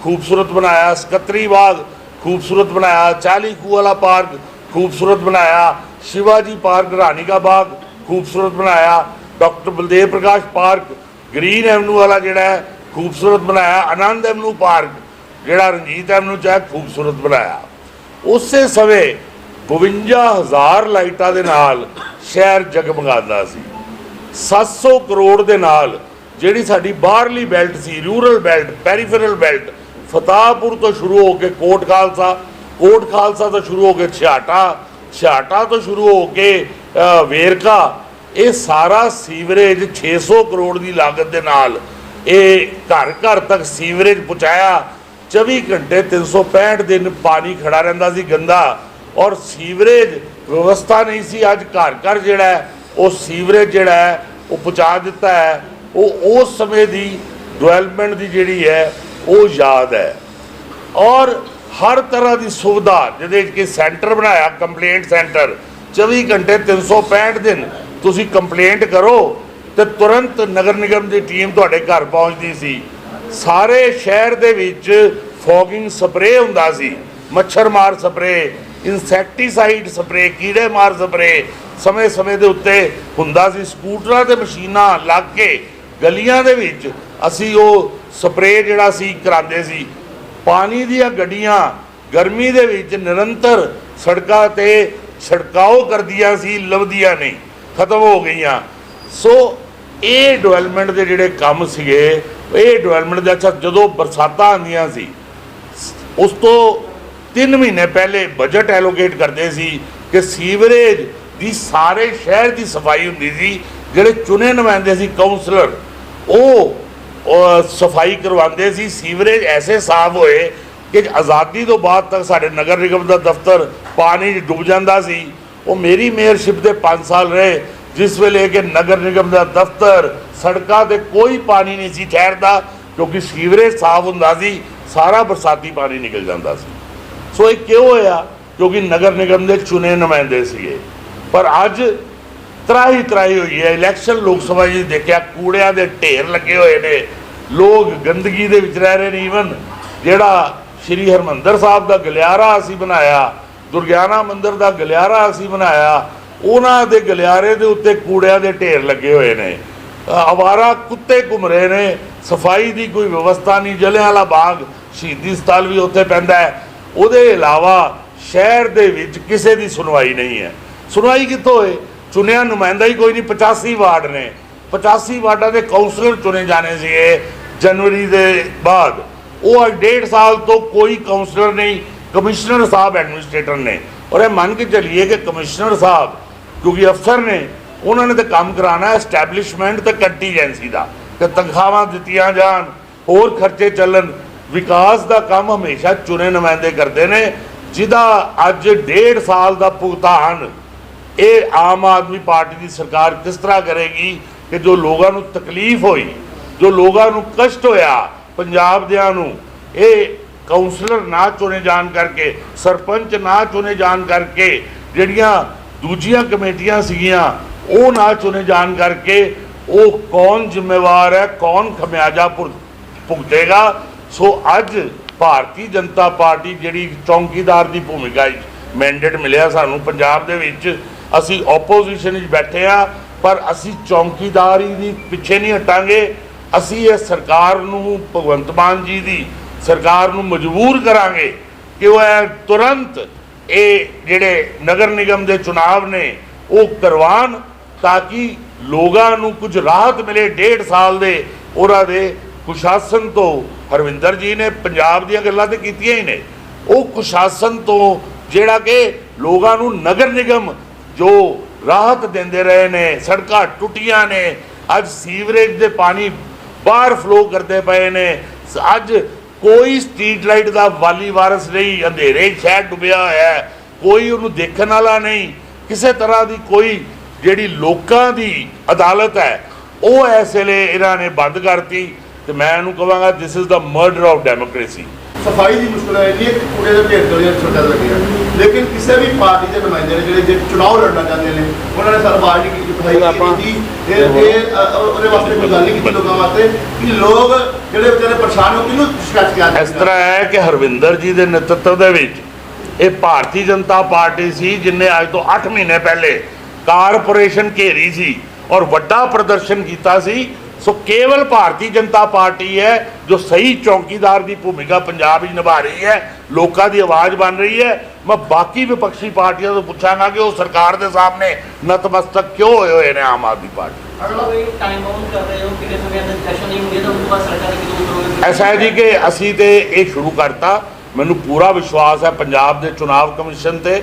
ਖੂਬਸੂਰਤ ਬਣਾਇਆ, ਸਕੱਤਰੀ ਬਾਗ ਖੂਬਸੂਰਤ ਬਣਾਇਆ, ਚਾਲੀ ਖੂਹ ਵਾਲਾ ਪਾਰਕ ਖੂਬਸੂਰਤ ਬਣਾਇਆ, ਸ਼ਿਵਾਜੀ ਪਾਰਕ ਰਾਣੀ ਕਾ ਬਾਗ ਖੂਬਸੂਰਤ ਬਣਾਇਆ, doctor Baldev Prakash park, green avenue ਵਾਲਾ ਜਿਹੜਾ ਹੈ, ਖੂਬਸੂਰਤ ਬਣਾਇਆ, ਆਨੰਦ ਐਵਨਿਊ ਪਾਰਕ, ਜਿਹੜਾ ਰਣਜੀਤ ਐਵਨਿਊ ਚ ਹੈ, ਖੂਬਸੂਰਤ ਬਣਾਇਆ। ਉਸੇ ਸਮੇਂ 52000 ਲਾਈਟਾਂ ਦੇ ਨਾਲ ਸ਼ਹਿਰ ਜਗਮਗਾਉਂਦਾ ਸੀ। 700 ਕਰੋੜ ਦੇ ਨਾਲ ਜਿਹੜੀ ਸਾਡੀ ਬਾਹਰਲੀ ਬੈਲਟ ਸੀ, rural belt, peripheral belt, Fatahpur ਤੋਂ ਸ਼ੁਰੂ ਹੋ ਕੇ ਕੋਟ ਖਾਲਸਾ ਕੋਟ ਖਾਲਸਾ ਤੋਂ ਸ਼ੁਰੂ ਹੋ ਕੇ ਛਿਆਟਾ ਛਿਆਟਾ ਤੋਂ ਸ਼ੁਰੂ ਹੋ ਕੇ ਵੇਰਕਾ, ਇਹ ਸਾਰਾ ਸੀਵਰੇਜ 600 ਕਰੋੜ ਦੀ ਲਾਗਤ ਦੇ ਨਾਲ ਇਹ ਘਰ ਘਰ ਤੱਕ ਸੀਵਰੇਜ ਪਹੁੰਚਾਇਆ। 24 ਘੰਟੇ 365 ਦਿਨ ਪਾਣੀ ਖੜਾ ਰਹਿੰਦਾ ਸੀ ਗੰਦਾ ਔਰ ਸੀਵਰੇਜ ਵਿਵਸਥਾ ਨਹੀਂ ਸੀ ਅੱਜ ਘਰ ਘਰ ਜਿਹੜਾ ਉਹ ਸੀਵਰੇਜ ਜਿਹੜਾ ਹੈ ਉਹ ਪਹੁੰਚਾ ਦਿੱਤਾ ਹੈ ਉਹ ਉਸ ਸਮੇਂ ਦੀ ਡਿਵੈਲਪਮੈਂਟ ਦੀ ਜਿਹੜੀ ਹੈ ਉਹ ਯਾਦ ਹੈ ਔਰ ਹਰ ਤਰ੍ਹਾਂ ਦੀ ਸੁਵਿਧਾ ਜਿਹਦੇ ਵਿੱਚ ਕਿ ਸੈਂਟਰ ਬਣਾਇਆ ਕੰਪਲੇਂਟ ਸੈਂਟਰ 24 ਘੰਟੇ 365 ਦਿਨ ਤੁਸੀਂ ਕੰਪਲੇਂਟ ਕਰੋ ਤੇ ਤੁਰੰਤ ਨਗਰ ਨਿਗਮ ਦੀ ਟੀਮ ਤੁਹਾਡੇ ਘਰ ਪਹੁੰਚਦੀ ਸੀ ਸਾਰੇ ਸ਼ਹਿਰ ਦੇ ਵਿੱਚ ਫੋਗਿੰਗ ਸਪਰੇ ਹੁੰਦਾ ਸੀ, ਮੱਛਰ ਮਾਰ ਸਪਰੇ ਇਨਸੈਕਟੀਸਾਈਡ ਸਪਰੇ ਕੀੜੇ ਮਾਰ ਸਪਰੇ ਸਮੇਂ-ਸਮੇਂ ਦੇ ਉੱਤੇ ਹੁੰਦਾ ਸੀ। ਸਕੂਟਰਾਂ ਤੇ ਮਸ਼ੀਨਾਂ ਲੱਗ ਕੇ ਗਲੀਆਂ ਦੇ ਵਿੱਚ ਅਸੀਂ ਉਹ ਸਪਰੇ ਜਿਹੜਾ ਸੀ, ਕਰਾਉਂਦੇ ਸੀ। ਪਾਣੀ ਦੀਆਂ ਗੱਡੀਆਂ ਗਰਮੀ ਦੇ ਵਿੱਚ ਨਿਰੰਤਰ ਸੜਕਾਂ ਤੇ ਛੜਕਾਓ ਕਰਦੀਆਂ ਸੀ, ਲੱਭਦੀਆਂ ਨਹੀਂ, ਖਤਮ ਹੋ ਗਈਆਂ। ਸੋ ਇਹ ਡਿਵੈਲਪਮੈਂਟ ਦੇ ਜਿਹੜੇ ਕੰਮ ਸੀਗੇ, ਇਹ ਡਿਵੈਲਪਮੈਂਟ ਦੇ ਅੱਛਾ ਜਦੋਂ ਬਰਸਾਤਾਂ ਆਉਂਦੀਆਂ ਸੀ ਉਸ ਤੋਂ 3 ਮਹੀਨੇ ਪਹਿਲੇ ਬਜਟ ਐਲੋਕੇਟ ਕਰਦੇ ਸੀ ਕਿ ਸੀਵਰੇਜ ਦੀ ਸਾਰੇ ਸ਼ਹਿਰ ਦੀ ਸਫ਼ਾਈ ਹੁੰਦੀ ਸੀ, ਜਿਹੜੇ ਚੁਣੇ ਨੁਮਾਇੰਦੇ ਸੀ ਕਾਉਂਸਲਰ ਉਹ ਸਫ਼ਾਈ ਕਰਵਾਉਂਦੇ ਸੀ। ਸੀਵਰੇਜ ਐਸੇ ਸਾਫ਼ ਹੋਏ ਕਿ ਆਜ਼ਾਦੀ ਤੋਂ ਬਾਅਦ ਤੱਕ ਸਾਡੇ ਨਗਰ ਨਿਗਮ ਦਾ ਦਫ਼ਤਰ ਪਾਣੀ 'ਚ ਡੁੱਬ ਜਾਂਦਾ ਸੀ। ਉਹ ਮੇਰੀ ਮੇਅਰਸ਼ਿਪ ਦੇ 5 ਸਾਲ ਰਹੇ, ਜਿਸ ਵੇਲੇ ਕਿ ਨਗਰ ਨਿਗਮ ਦਾ ਦਫ਼ਤਰ ਸੜਕਾਂ ਤੇ ਕੋਈ ਪਾਣੀ ਨਹੀਂ ਸੀ ਠਹਿਰਦਾ, ਕਿਉਂਕਿ ਸੀਵਰੇਜ ਸਾਫ਼ ਹੁੰਦਾ ਸੀ। ਸਾਰਾ ਬਰਸਾਤੀ ਪਾਣੀ ਨਿਕਲ ਜਾਂਦਾ ਸੀ। ਸੋ ਇਹ ਕਿਉਂ ਹੋਇਆ? ਕਿਉਂਕਿ ਨਗਰ ਨਿਗਮ ਦੇ ਚੁਣੇ ਨੁਮਾਇੰਦੇ ਸੀਗੇ। ਪਰ ਅੱਜ ਤਰਾਹੀ ਤਰਾਹੀ ਹੋਈ ਹੈ। ਇਲੈਕਸ਼ਨ ਲੋਕ ਸਭਾ ਜੀ ਦੇਖਿਆ ਕੂੜਿਆਂ ਦੇ ਢੇਰ ਲੱਗੇ ਹੋਏ ਨੇ। ਲੋਕ ਗੰਦਗੀ ਦੇ ਵਿੱਚ ਰਹਿ ਰਹੇ ਨੇ ਈਵਨ ਜਿਹੜਾ ਸ਼੍ਰੀ ਹਰਮੰਦਰ ਸਾਹਿਬ ਦਾ ਗਲਿਆਰਾ ਅਸੀਂ ਬਣਾਇਆ ਦੁਰਗਿਆਨਾ ਮੰਦਿਰ ਦਾ ਗਲਿਆਰਾ ਅਸੀਂ ਬਣਾਇਆ ਉਹਨਾਂ ਦੇ ਗਲਿਆਰੇ ਦੇ ਉੱਤੇ ਕੂੜਿਆਂ ਦੇ ਢੇਰ ਲੱਗੇ ਹੋਏ ਨੇ। ਅ, ਅਵਾਰਾ ਕੁੱਤੇ ਘੁੰਮ ਰਹੇ ਨੇ। ਸਫ਼ਾਈ ਦੀ ਕੋਈ ਵਿਵਸਥਾ ਨਹੀਂ ਜਲਿਆਂਵਾਲਾ ਬਾਗ। ਸ਼ਹੀਦੀ ਸਥਲ ਵੀ ਉੱਥੇ ਪੈਂਦਾ ਹੈ। ਉਹਦੇ ਇਲਾਵਾ ਸ਼ਹਿਰ ਦੇ ਵਿੱਚ ਕਿਸੇ ਦੀ ਸੁਣਵਾਈ ਨਹੀਂ ਹੈ। ਸੁਣਵਾਈ ਕਿੱਥੋਂ ਹੋਏ? ਚੁਣਿਆ ਨੁਮਾਇੰਦਾ ਹੀ ਕੋਈ ਨਹੀਂ 85 ਵਾਰਡ ਨੇ। 85 ਵਾਰਡਾਂ ਦੇ ਕਾਉਂਸਲਰ ਚੁਣੇ ਜਾਣੇ ਸੀਗੇ ਜਨਵਰੀ ਦੇ ਬਾਅਦ। ਉਹ ਅੱਜ ਡੇਢ ਸਾਲ ਤੋਂ ਕੋਈ ਕਾਉਂਸਲਰ ਨਹੀਂ, ਕਮਿਸ਼ਨਰ ਸਾਹਿਬ, ਐਡਮਿਨਿਸਟ੍ਰੇਟਰ ਨੇ। ਔਰ ਇਹ ਮੰਨ ਕੇ ਚੱਲੀਏ ਕਿ ਕਮਿਸ਼ਨਰ ਸਾਹਿਬ, ਕਿਉਂਕਿ ਅਫਸਰ ਨੇ, ਉਹਨਾਂ ਨੇ ਤਾਂ ਕੰਮ ਕਰਾਣਾ ਐਸਟੈਬਲਿਸ਼ਮੈਂਟ ਤੇ ਕੰਟੀਜੈਂਸੀ ਦਾ, ਕਿ ਤਨਖਾਹਾਂ ਦਿੱਤੀਆਂ ਜਾਣ, ਹੋਰ ਖਰਚੇ ਚੱਲਣ। ਵਿਕਾਸ ਦਾ ਕੰਮ ਹਮੇਸ਼ਾ ਚੁਣੇ ਨੁਮਾਇੰਦੇ ਕਰਦੇ ਨੇ, ਜਿਹਦਾ ਅੱਜ ਡੇਢ ਸਾਲ ਦਾ ਭੁਗਤਾਨ ਇਹ ਆਮ ਆਦਮੀ ਪਾਰਟੀ ਦੀ ਸਰਕਾਰ ਕਿਸ ਤਰ੍ਹਾਂ ਕਰੇਗੀ ਕਿ ਜੋ ਲੋਕਾਂ ਨੂੰ ਤਕਲੀਫ ਹੋਈ, ਜੋ ਲੋਕਾਂ ਨੂੰ ਕਸ਼ਟ ਹੋਇਆ, ਪੰਜਾਬ ਦਿਆਂ ਨੂੰ, ਇਹ ਕਾਉਂਸਲਰ ਨਾ ਚੁਣੇ ਜਾਣ ਕਰਕੇ, ਸਰਪੰਚ ਨਾ ਚੁਣੇ ਜਾਣ ਕਰਕੇ, ਜਿਹੜੀਆਂ ਦੂਜੀਆਂ ਕਮੇਟੀਆਂ ਸੀਗੀਆਂ, ਉਹ ਨਾ ਚੁਣੇ ਜਾਣ ਕਰਕੇ ਉਹ ਕੌਣ ਜ਼ਿੰਮੇਵਾਰ ਹੈ, ਕੌਣ ਖਮਿਆਜਾ ਭੁਗ- ਭੁਗਤੇਗਾ ਸੋ ਅੱਜ ਭਾਰਤੀ ਜਨਤਾ ਪਾਰਟੀ ਜਿਹੜੀ ਚੌਂਕੀਦਾਰ ਦੀ ਭੂਮਿਕਾ ਵਿੱਚ ਮੈਂਡੇਟ ਮਿਲਿਆ ਸਾਨੂੰ। ਪੰਜਾਬ ਦੇ ਵਿੱਚ ਅਸੀਂ ਆਪੋਜੀਸ਼ਨ ਵਿੱਚ ਬੈਠੇ ਆ ਪਰ ਅਸੀਂ ਚੌਂਕੀਦਾਰੀ ਦੀ ਪਿੱਛੇ ਨਹੀਂ ਹਟਾਂਗੇ। ਅਸੀਂ ਇਹ ਸਰਕਾਰ ਨੂੰ, ਭਗਵੰਤ ਮਾਨ ਜੀ ਦੀ ਸਰਕਾਰ ਨੂੰ ਮਜਬੂਰ ਕਰਾਂਗੇ ਕਿ ਉਹ ਇਹ ਤੁਰੰਤ ਇਹ ਜਿਹੜੇ ਨਗਰ ਨਿਗਮ ਦੇ ਚੁਣਾਵ ਨੇ, ਉਹ ਕਰਵਾਉਣ ਤਾਂ ਕਿ ਲੋਕਾਂ ਨੂੰ ਕੁਝ ਰਾਹਤ ਮਿਲੇ। ਡੇਢ ਸਾਲ ਦੇ ਉਹਨਾਂ ਦੇ ਕੁਸ਼ਾਸਨ ਤੋਂ ਹਰਵਿੰਦਰ ਜੀ ਨੇ ਪੰਜਾਬ ਦੀਆਂ ਗੱਲਾਂ ਤੇ ਕੀਤੀਆਂ ਹੀ ਨੇ। ਉਹ ਕੁਸ਼ਾਸਨ ਤੋਂ ਜਿਹੜਾ ਕਿ ਲੋਕਾਂ ਨੂੰ ਨਗਰ ਨਿਗਮ ਜੋ ਰਾਹਤ ਦਿੰਦੇ ਰਹੇ ਨੇ, ਸੜਕਾਂ ਟੁੱਟੀਆਂ ਨੇ, ਅੱਜ ਸੀਵਰੇਜ ਦੇ ਪਾਣੀ ਬਾਹਰ ਫਲੋ ਕਰਦੇ ਪਏ ਨੇ। ਅੱਜ ਕੋਈ ਸਟਰੀਟ ਲਾਈਟ ਦਾ ਵਾਲੀ ਵਾਰਸ ਨਹੀਂ, ਅੰਧੇਰੇ ਸ਼ਹਿਰ ਡੁੱਬਿਆ ਹੋਇਆ ਹੈ। ਕੋਈ ਉਹਨੂੰ ਦੇਖਣ ਵਾਲਾ ਨਹੀਂ। ਕਿਸੇ ਤਰ੍ਹਾਂ ਦੀ ਕੋਈ ਜਿਹੜੀ ਲੋਕਾਂ ਦੀ ਅਦਾਲਤ ਹੈ, ਉਹ ਇਸ ਵੇਲੇ ਇਹਨਾਂ ਨੇ ਬੰਦ ਕਰਤੀ। ਤੇ ਮੈਂ ਇਹਨੂੰ ਕਹਾਂਗਾ this is the murder of democracy ਸਫ਼ਾਈ ਦੀ ਮੁਸ਼ਕਲ ਹੈ ਇੰਨੀ ਕਿ ਕੂੜੇ ਦੇ ਢੇਰ ਗਲੀਆਂ ਛੋਟਾ ਲੱਗੀਆਂ। ਲੇਕਿਨ ਕਿਸੇ ਵੀ ਪਾਰਟੀ ਦੇ ਨੁਮਾਇੰਦੇ ਨੇ ਜਿਹੜੇ ਜੇ ਚੁਣਾਵ ਲੜਨਾ ਚਾਹੁੰਦੇ ਨੇ ਉਹਨਾਂ ਨੇ ਸਰ ਪਾਰਟੀ ਕੀ ਸਫ਼ਾਈ ਕੀਤੀ ਇਹ ਉਹਦੇ ਵਾਸਤੇ ਕੋਈ ਗੱਲ ਨਹੀਂ ਕੀਤੀ ਲੋਕਾਂ ਵਾਸਤੇ ਕਿ ਲੋਕ ਜਿਹੜੇ ਵਿਚਾਰੇ ਪਰੇਸ਼ਾਨ ਹੋ ਕਿਹਨੂੰ ਸ਼ਿਕਾਇਤ ਕਿਹਾ ਇਸ ਤਰ੍ਹਾਂ ਹੈ ਕਿ ਹਰਵਿੰਦਰ ਜੀ ਦੇ ਨੇਤਰਤਵ ਦੇ ਵਿੱਚ ਇਹ ਭਾਰਤੀ ਜਨਤਾ ਪਾਰਟੀ ਸੀ ਜਿਨੇ ਅੱਜ ਤੋਂ 8 ਮਹੀਨੇ ਪਹਿਲੇ ਕਾਰਪੋਰੇਸ਼ਨ ਘੇਰੀ ਸੀ ਔਰ ਵੱਡਾ ਪ੍ਰਦਰਸ਼ਨ ਕੀਤਾ ਸੀ। ਸੋ ਕੇਵਲ ਭਾਰਤੀ ਜਨਤਾ ਪਾਰਟੀ ਹੈ ਜੋ ਸਹੀ ਚੌਕੀਦਾਰ ਦੀ ਭੂਮਿਕਾ ਪੰਜਾਬ ਵਿੱਚ ਨਿਭਾ ਰਹੀ ਹੈ ਲੋਕਾਂ ਦੀ ਆਵਾਜ਼ ਬਣ ਰਹੀ ਹੈ। ਮੈਂ ਬਾਕੀ ਵਿਪਕਸ਼ੀ ਪਾਰਟੀਆਂ ਤੋਂ ਪੁੱਛਾਂਗਾ ਕਿ ਉਹ ਸਰਕਾਰ ਦੇ ਸਾਹਮਣੇ ਨਤਮਸਤਕ ਕਿਉਂ ਹੋਏ ਹੋਏ ਨੇ ਆਮ ਆਦਮੀ ਪਾਰਟੀ? ਐਸਾ ਹੈ ਜੀ ਕਿ ਅਸੀਂ ਤੇ ਇਹ ਸ਼ੁਰੂ ਕਰਤਾ। ਮੈਨੂੰ ਪੂਰਾ ਵਿਸ਼ਵਾਸ ਹੈ ਪੰਜਾਬ ਦੇ ਚੁਣਾਵ ਕਮਿਸ਼ਨ ਤੇ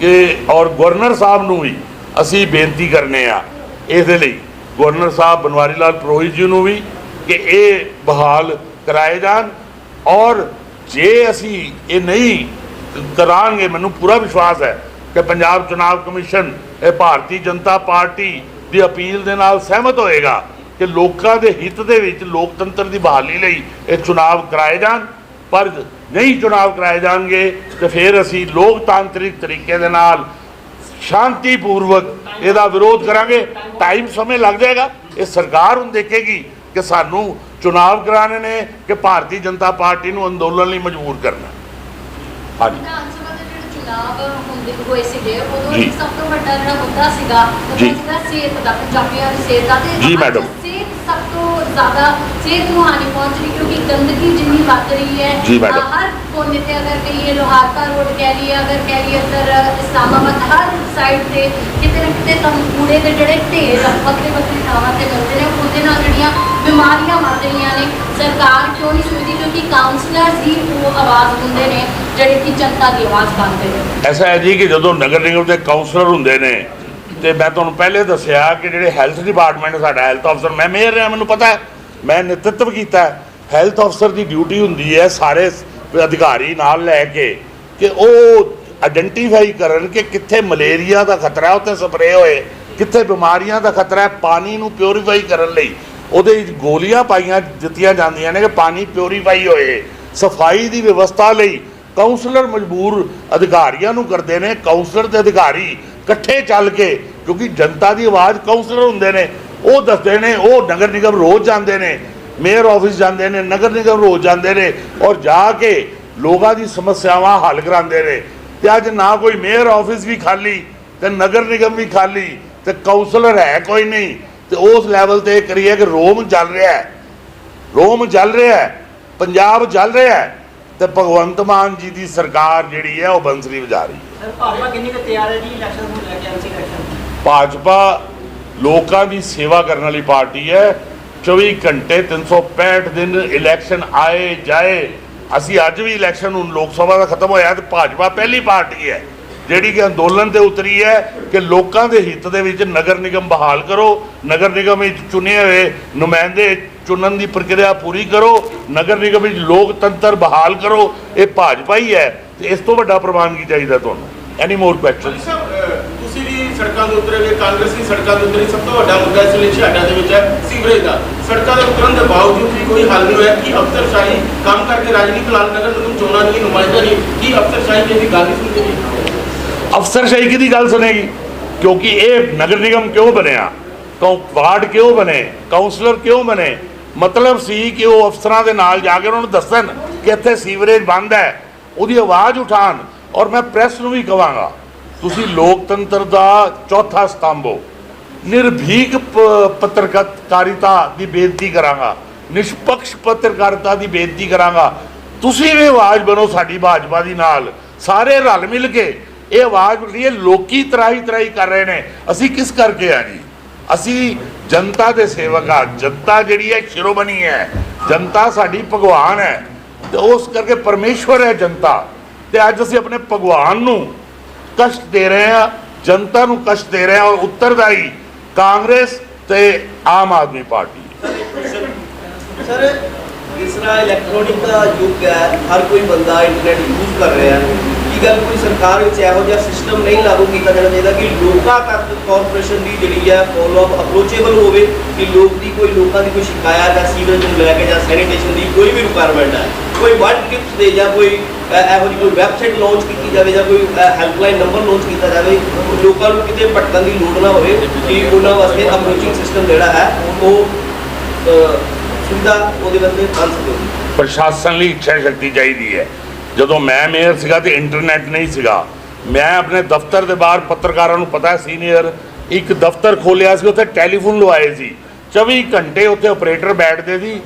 ਕਿ ਔਰ ਗਵਰਨਰ ਸਾਹਿਬ ਨੂੰ ਵੀ ਅਸੀਂ ਬੇਨਤੀ ਕਰਨੇ ਆ ਇਸ ਦੇ ਲਈ। ਗਵਰਨਰ ਸਾਹਿਬ ਬਨਵਾਰੀ ਲਾਲ ਪ੍ਰੋਹਿਤ ਜੀ ਨੂੰ ਵੀ ਕਿ ਇਹ ਬਹਾਲ ਕਰਾਏ ਜਾਣ ਔਰ ਜੇ ਅਸੀਂ ਇਹ ਨਹੀਂ ਕਰਾਂਗੇ, ਮੈਨੂੰ ਪੂਰਾ ਵਿਸ਼ਵਾਸ ਹੈ ਕਿ ਪੰਜਾਬ ਚੁਣਾਵ ਕਮਿਸ਼ਨ, ਇਹ ਭਾਰਤੀ ਜਨਤਾ ਪਾਰਟੀ ਦੀ ਅਪੀਲ ਦੇ ਨਾਲ ਸਹਿਮਤ ਹੋਏਗਾ ਕਿ ਲੋਕਾਂ ਦੇ ਹਿੱਤ ਦੇ ਵਿੱਚ ਲੋਕਤੰਤਰ ਦੀ ਬਹਾਲੀ ਲਈ ਇਹ ਚੁਣਾਵ ਕਰਾਏ ਜਾਣ। ਪਰ ਨਹੀਂ ਚੁਣਾਵ ਕਰਾਏ ਜਾਣਗੇ, ਤੇ ਫਿਰ ਅਸੀਂ ਲੋਕਤਾਂਤਰਿਕ ਤਰੀਕੇ ਦੇ ਨਾਲ ਸ਼ਾਂਤੀਪੂਰਵਕ ਇਹਦਾ ਵਿਰੋਧ ਕਰਾਂਗੇ ਟਾਈਮ ਸਮੇਂ ਲੱਗ ਜਾਏਗਾ। ਇਹ ਸਰਕਾਰ ਹੁਣ ਦੇਖੇਗੀ ਕਿ ਸਾਨੂੰ ਚੁਣਾਵ ਕਰਾਣੇ ਨੇ ਕਿ ਭਾਰਤੀ ਜਨਤਾ ਪਾਰਟੀ ਨੂੰ ਅੰਦੋਲਨ ਲਈ ਮਜਬੂਰ ਕਰਨਾ। ਹਾਂਜੀ। ਚੁਣਾਵ ਹੁੰਦੇ ਹੋਏ ਸੀਗੇ ਉਦੋਂ ਸਭ ਤੋਂ ਵੱਡਾ ਜਿਹੜਾ ਮੁੱਦਾ ਸੀਗਾ ਉਹ ਜੀ। ਸੀਗਾ ਸਿਹਤ ਦਾ ਪੰਜਾਬੀਆਂ ਦੀ ਸਿਹਤ ਦਾ। ਤੇ ਜੀ, ਮੈਡਮ। ਸਭ ਤੋਂ ਜ਼ਿਆਦਾ ਸਿਹਤ ਨੂੰ ਹਾਨੀ ਪਹੁੰਚ ਰਹੀ ਕਿਉਂਕਿ ਗੰਦਗੀ ਜਿੰਨੀ ਵੱਧ ਰਹੀ ਹੈ ਜੀ, ਮੈਡਮ। ਅ, ਹਰ ਕੋਨੇ ਤੇ ਅਗਰ ਕਹੀਏ ਲੋਹਾਰਕਾ ਰੋਡ ਕਹਿ ਲਈਏ ਅਗਰ ਕਹਿ ਲਈਏ ਇੱਧਰ ਇਸਲਾਮਾਬਾਦ ਹਰ ਸਾਈਡ ਤੇ ਕਿਤੇ ਨਾ ਕਿਤੇ ਤੁਹਾਨੂੰ ਕੂੜੇ ਦੇ ਜਿਹੜੇ ਢੇਰ ਵੱਖਰੇ ਵੱਖਰੇ ਥਾਵਾਂ ਤੇ ਮਿਲਦੇ ਨੇ ਉਹਦੇ ਨਾਲ ਜਿਹੜੀਆਂ ਬਿਮਾਰੀਆਂ ਵੱਧ ਰਹੀਆਂ ਨੇ ਸਰਕਾਰ ਕਿਉਂ ਨਹੀਂ ਸੁਣਦੀ ਕਿਉਂਕਿ ਕਾਉਂਸਲਰ ਹੀ ਉਹ ਆਵਾਜ਼ ਹੁੰਦੇ ਨੇ ਜਿਹੜੇ ਕਿ ਜਨਤਾ ਦੀ ਆਵਾਜ਼ ਬਣਦੇ ਨੇ ਐਸਾ ਹੈ ਜੀ ਕਿ ਜਦੋਂ ਨਗਰ ਨਿਗਮ ਦੇ ਕਾਉਂਸਲਰ ਹੁੰਦੇ ਨੇ ਤੇ ਮੈਂ ਤੁਹਾਨੂੰ ਪਹਿਲੇ ਦੱਸਿਆ ਕਿ ਜਿਹੜੇ ਹੈਲਥ ਡਿਪਾਰਟਮੈਂਟ ਸਾਡਾ ਹੈਲਥ ਅਫਸਰ ਮੈਂ ਮੇਅਰ ਰਿਹਾ, ਮੈਨੂੰ ਪਤਾ ਹੈ। ਮੈਂ ਨੇਤਰਤਵ ਕੀਤਾ ਹੈਲਥ ਅਫਸਰ ਦੀ ਡਿਊਟੀ ਹੁੰਦੀ ਹੈ ਸਾਰੇ ਅਧਿਕਾਰੀ ਨਾਲ ਲੈ ਕੇ ਕਿ ਉਹ ਆਇਡੈਂਟੀਫਾਈ ਕਰਨ ਕਿ ਕਿੱਥੇ ਮਲੇਰੀਆ ਦਾ ਖਤਰਾ ਉੱਥੇ ਸਪਰੇਅ ਹੋਏ, ਕਿੱਥੇ ਬਿਮਾਰੀਆਂ ਦਾ ਖਤਰਾ ਹੈ, ਪਾਣੀ ਨੂੰ ਪਿਉਰੀਫਾਈ ਕਰਨ ਲਈ। ਉਹਦੇ ਵਿੱਚ ਗੋਲੀਆਂ ਪਾਈਆਂ, ਦਿੱਤੀਆਂ ਜਾਂਦੀਆਂ ਨੇ ਕਿ ਪਾਣੀ ਪਿਉਰੀਫਾਈ ਹੋਏ। ਸਫ਼ਾਈ ਦੀ ਵਿਵਸਥਾ ਲਈ ਕਾਉਂਸਲਰ ਮਜਬੂਰ ਅਧਿਕਾਰੀਆਂ ਨੂੰ ਕਰਦੇ ਨੇ। ਕਾਉਂਸਲਰ ਤੇ ਅਧਿਕਾਰੀ ਇਕੱਠੇ ਚੱਲ ਕੇ, ਕਿਉਂਕਿ ਜਨਤਾ ਦੀ ਆਵਾਜ਼ ਕਾਉਂਸਲਰ ਹੁੰਦੇ ਨੇ, ਉਹ ਦੱਸਦੇ ਨੇ, ਉਹ ਨਗਰ ਨਿਗਮ ਰੋਜ਼ ਜਾਂਦੇ ਨੇ, ਮੇਅਰ ਆਫਿਸ ਜਾਂਦੇ ਨੇ, ਨਗਰ ਨਿਗਮ ਰੋਜ਼ ਜਾਂਦੇ ਨੇ, ਔਰ ਜਾ ਕੇ ਲੋਕਾਂ ਦੀ ਸਮੱਸਿਆਵਾਂ ਹੱਲ ਕਰਾਉਂਦੇ ਨੇ। ਤੇ ਅੱਜ ਨਾ ਕੋਈ ਮੇਅਰ ਆਫਿਸ ਵੀ ਖਾਲੀ, ਤੇ ਨਗਰ ਨਿਗਮ ਵੀ ਖਾਲੀ, ਤੇ ਕਾਉਂਸਲਰ ਹੈ ਕੋਈ ਨਹੀਂ, ਤੇ ਉਸ ਲੈਵਲ ਤੇ ਕਰੀਏ ਕਿ ਰੋਮ ਚੱਲ ਰਿਹਾ ਹੈ। ਰੋਮ ਚੱਲ ਰਿਹਾ ਹੈ, ਪੰਜਾਬ ਚੱਲ ਰਿਹਾ ਹੈ ਤੇ ਭਗਵੰਤ ਮਾਨ ਜੀ ਦੀ ਸਰਕਾਰ ਜਿਹੜੀ ਹੈ ਉਹ ਬੰਸਰੀ ਵਜਾ ਰਹੀ ਹੈ। ਭਾਜਪਾ ਕਿੰਨੀ ਕੁ ਤਿਆਰ ਹੈ ਜੀ ਇਲੈਕਸ਼ਨ ਨੂੰ ਲੈ ਕੇ ਐਮਸੀ ਇਲੈਕਸ਼ਨ ਭਾਜਪਾ ਲੋਕਾਂ ਦੀ ਸੇਵਾ ਕਰਨ ਵਾਲੀ ਪਾਰਟੀ ਹੈ। 24 ਘੰਟੇ 365 ਦਿਨ ਇਲੈਕਸ਼ਨ ਆਏ ਜਾਏ। ਅਸੀਂ ਅੱਜ ਵੀ ਇਲੈਕਸ਼ਨ ਹੁਣ ਲੋਕ ਸਭਾ ਦਾ ਖਤਮ ਹੋਇਆ ਤੇ ਭਾਜਪਾ ਪਹਿਲੀ ਪਾਰਟੀ ਹੈ। ਜਿਹੜੀ ਕਿ ਅੰਦੋਲਨ ਤੇ ਉਤਰੀ ਹੈ ਕਿ ਲੋਕਾਂ ਦੇ ਹਿੱਤ ਦੇ ਵਿੱਚ ਨਗਰ ਨਿਗਮ ਬਹਾਲ ਕਰੋ, ਨਗਰ ਨਿਗਮ ਵਿੱਚ ਚੁਣੇ ਹੋਏ ਨੁਮਾਇੰਦੇ ਚੁਣਨ ਦੀ ਪ੍ਰਕਿਰਿਆ ਪੂਰੀ ਕਰੋ, ਨਗਰ ਨਿਗਮ ਵਿੱਚ ਲੋਕਤੰਤਰ ਬਹਾਲ ਕਰੋ, ਇਹ ਭਾਜਪਾ ਹੀ ਹੈ, ਤੇ ਇਸ ਤੋਂ ਵੱਡਾ ਪ੍ਰਵਾਨਗੀ ਚਾਹੀਦਾ ਤੁਹਾਨੂੰ। ਐਨੀ ਮੋਰ ਕੁਐਸਚਨ ਤੁਸੀਂ ਵੀ ਸੜਕਾਂ ਦੇ ਉਤਰੇ ਹੋਏ, ਕਾਂਗਰਸੀ ਸੜਕਾਂ ਦੇ ਉਤਰੇ, ਸਭ ਤੋਂ ਵੱਡਾ ਮੁੱਦਾ ਇਸ ਲਈ ਛਾੜਾ ਦੇ ਵਿੱਚ ਹੈ ਸੀਵਰੇਜ ਦਾ। ਸੜਕਾਂ ਦੇ ਉਤਰਨ ਦੇ ਬਾਵਜੂਦ ਵੀ ਕੋਈ ਹੱਲ ਨਹੀਂ ਹੋਇਆ, ਕਿ ਅਫਸਰਸ਼ਾਹੀ ਕੰਮ ਕਰਕੇ ਰਾਜਨੀਤਿਕ ਲਾਲ ਨਗਰ ਨਿਗਮ ਚੋਣਾਂ ਨਹੀਂ ਨੁਮਾਇੰਦਾ ਨਹੀਂ ਕੀ ਅਫਸਰਸ਼ਾਹੀ ਦੀ ਗੱਲ ਨਹੀਂ ਸੁਣਦੇ ਜੀ ਅਫਸਰਸ਼ਾਹੀ ਕਿਹਦੀ ਗੱਲ ਸੁਣੇਗੀ? ਕਿਉਂਕਿ ਇਹ ਨਗਰ ਨਿਗਮ ਕਿਉਂ ਬਣਿਆ? ਕੌ ਵਾਰਡ ਕਿਉਂ ਬਣੇ? ਕਾਉਂਸਲਰ ਕਿਉਂ ਬਣੇ? ਮਤਲਬ ਸੀ ਕਿ ਉਹ ਅਫਸਰਾਂ ਦੇ ਨਾਲ ਜਾ ਕੇ ਉਹਨਾਂ ਨੂੰ ਦੱਸਣ ਕਿ ਇੱਥੇ ਸੀਵਰੇਜ ਬੰਦ ਹੈ। ਉਹਦੀ ਆਵਾਜ਼ ਉਠਾਣ ਔਰ ਮੈਂ ਪ੍ਰੈਸ ਨੂੰ ਵੀ ਕਵਾਂਗਾ, ਤੁਸੀਂ ਲੋਕਤੰਤਰ ਦਾ ਚੌਥਾ ਸਤੰਭ ਹੋ। ਨਿਰਭੀਕ ਪੱਤਰਕਾਰਿਤਾ ਦੀ ਬੇਨਤੀ ਕਰਾਂਗਾ। ਨਿਸ਼ਪਕਸ਼ ਪੱਤਰਕਾਰਿਤਾ ਦੀ ਬੇਨਤੀ ਕਰਾਂਗਾ। ਤੁਸੀਂ ਵੀ ਆਵਾਜ਼ ਬਣੋ ਸਾਡੀ ਭਾਜਪਾ ਦੀ ਨਾਲ। ਸਾਰੇ ਰਲ ਮਿਲ ਕੇ ਇਹ ਆਵਾਜ਼ ਲਈ ਲੋਕੀ ਤਰਾਈ ਤਰਾਈ ਕਰ ਰਹੇ ਨੇ। ਅਸੀਂ ਕਿਸ ਕਰਕੇ ਆ ਜੀ? ਅਸੀਂ ਜਨਤਾ ਦੇ ਸੇਵਕ ਆ। ਜਨਤਾ ਜਿਹੜੀ ਹੈ, ਸ਼ਿਰੋਮਣੀ ਹੈ। ਜਨਤਾ ਸਾਡੀ ਭਗਵਾਨ ਹੈ। ਤੇ ਉਸ ਕਰਕੇ ਪਰਮੇਸ਼ਵਰ ਹੈ ਜਨਤਾ। ਤੇ ਅੱਜ ਅਸੀਂ ਆਪਣੇ ਭਗਵਾਨ ਨੂੰ ਕਸ਼ਟ ਦੇ ਰਹੇ ਆ ਜਨਤਾ ਨੂੰ ਕਸ਼ਟ ਦੇ ਰਹੇ ਆ ਔਰ ਉੱਤਰਦਾਈ ਕਾਂਗਰਸ ਤੇ ਆਮ ਆਦਮੀ ਪਾਰਟੀ। ਸਰ ਜਿਸ ਤਰ੍ਹਾਂ ਇਲੈਕਟ੍ਰੋਨਿਕ ਦਾ ਯੁੱਗ ਹੈ। ਹਰ ਕੋਈ ਬੰਦਾ ਇੰਟਰਨੈਟ ਯੂਜ਼ ਕਰ ਰਿਹਾ ਹੈ। ਕੀ ਗੱਲ ਕੋਈ ਸਰਕਾਰ ਵਿੱਚ ਇਹੋ ਜਿਹਾ ਸਿਸਟਮ ਨਹੀਂ ਲਾਗੂ ਕੀਤਾ ਜਾਣਾ ਚਾਹੀਦਾ ਕਿ ਲੋਕਾਂ ਤੱਕ ਕਾਰਪੋਰੇਸ਼ਨ ਦੀ ਜਿਹੜੀ ਹੈ ਫੋਲੋ ਅਪ ਅਪਰੋਚੇਬਲ ਹੋਵੇ ਕਿ ਲੋਕ ਦੀ ਕੋਈ ਲੋਕਾਂ ਦੀ ਕੋਈ ਸ਼ਿਕਾਇਤ ਹੈ ਸੀਵਰੇਜ ਨੂੰ ਲੈ ਕੇ ਜਾਂ ਸੈਨੀਟੇਸ਼ਨ ਦੀ ਕੋਈ ਵੀ ਰਿਕੁਆਇਰਮੈਂਟ ਹੈ। ਕੋਈ ਵਨ ਟਿਪਸ ਦੇ ਜਾਂ ਕੋਈ ਇਹੋ ਜਿਹੀ ਕੋਈ ਵੈਬਸਾਈਟ ਲਾਂਚ ਕੀਤੀ ਜਾਵੇ ਜਾਂ ਕੋਈ ਹੈਲਪਲਾਈਨ ਨੰਬਰ ਲਾਂਚ ਕੀਤਾ ਜਾਵੇ ਲੋਕਾਂ ਨੂੰ ਕਿਤੇ ਭਟਕਣ ਦੀ ਲੋੜ ਨਾ ਹੋਵੇ ਕਿ ਉਹਨਾਂ ਵਾਸਤੇ ਅਪਰੋਚਿੰਗ ਸਿਸਟਮ ਜਿਹੜਾ ਹੈ ਉਹ ਅ, ਸੁਵਿਧਾ ਉਹਦੇ ਵਾਸਤੇ ਬਣ ਸਕੇ। ਪ੍ਰਸ਼ਾਸਨ ਲਈ ਇੱਛਾ ਸ਼ਕਤੀ ਚਾਹੀਦੀ ਹੈ। ਜਦੋਂ ਮੈਂ ਮੇਅਰ ਸੀਗਾ ਤੇ ਇੰਟਰਨੈਟ ਨਹੀਂ ਸੀਗਾ। ਮੈਂ ਆਪਣੇ ਦਫ਼ਤਰ ਦੇ ਬਾਹਰ ਪੱਤਰਕਾਰਾਂ ਨੂੰ ਪਤਾ ਸੀਨੀਅਰ ਇੱਕ ਦਫ਼ਤਰ ਖੋਲਿਆ ਸੀ, ਉੱਥੇ ਟੈਲੀਫੋਨ ਲਵਾਏ ਸੀ। 24 ਘੰਟੇ ਉੱਥੇ ਆਪਰੇਟਰ ਬੈਠਦੇ ਸੀ